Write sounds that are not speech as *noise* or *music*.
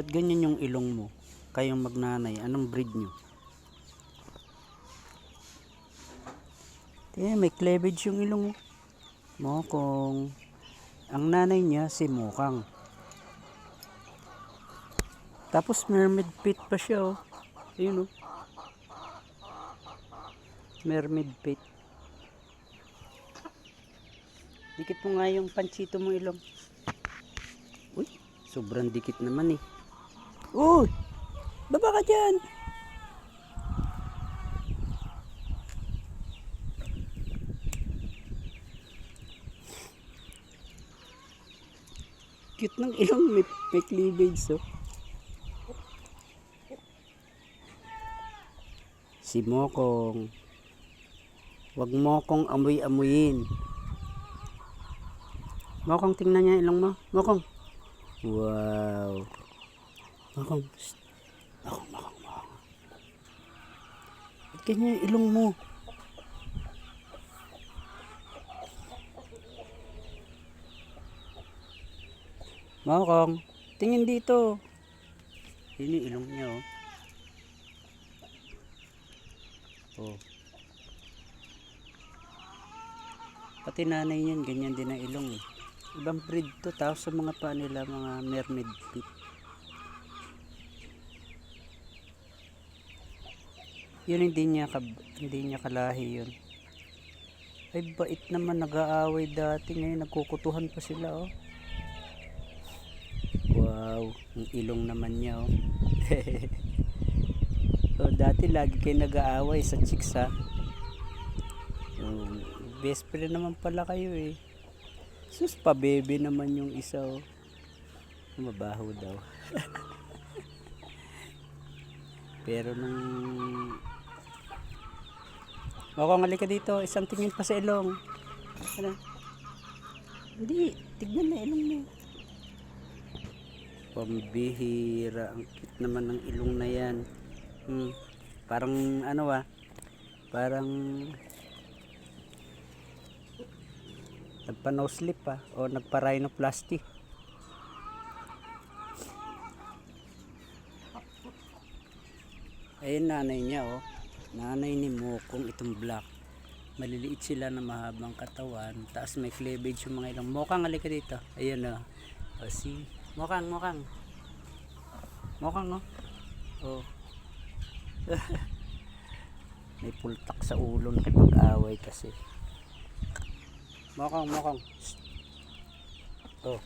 Ba't ganyan yung ilong mo? Kayong magnanay, anong breed nyo? Tingnan, may cleavage yung ilong mo. Mokong. Ang nanay niya si Mokang. Tapos mermaid pit pa siya oh. Ayun oh. Mermaid pit. Dikit mo nga yung panchito mo ilong. Uy, sobrang dikit naman eh. Uy! Baba ka dyan! Cute ng ilong, may, may cleavage oh. Si Mokong. Huwag Mokong amoy-amuyin. Mokong, tingnan niya ilong mo. Mokong. Wow. Mokong. Shh. Mokong, mokong, mokong. Ba't ganyan yung ilong mo? Mokong, tingin dito. Yun yung ilong niya oh. Oh. Pati nanay niyan, ganyan din ang ilong eh. Ibang breed to, tapos sa mga pa nila, mga mermaid feet. Yun hindi niya, kab hindi niya kalahi yun. Ay bait naman, nag-aaway dati, ngayon nagkukutuhan pa sila oh. Wow, ang ilong naman niya oh. So, *laughs* dati lagi kayo nag-aaway sa chicks ha. Um, best friend naman pala kayo eh. Sus, pa baby naman yung isa oh. Mabaho daw. *laughs* Pero nung... Ako nga ka dito, isang tingin pa sa ilong. Ano? Hindi, tignan na ilong mo. Pambihira, ang cute naman ng ilong na yan. Hmm. Parang ano ah, parang nagpa no slip ah, o nagpa Ayun nanay niya oh. Nanay ni Mokong itong black. Maliliit sila na mahabang katawan. Taas may cleavage yung mga ilang. Mokang halika dito. Ayun oh. O si Mokang, Mokang. Mokang oh. Oh. *laughs* May pultak sa ulo nakipag-away kasi. Mokong, mokong. Shh. Oh.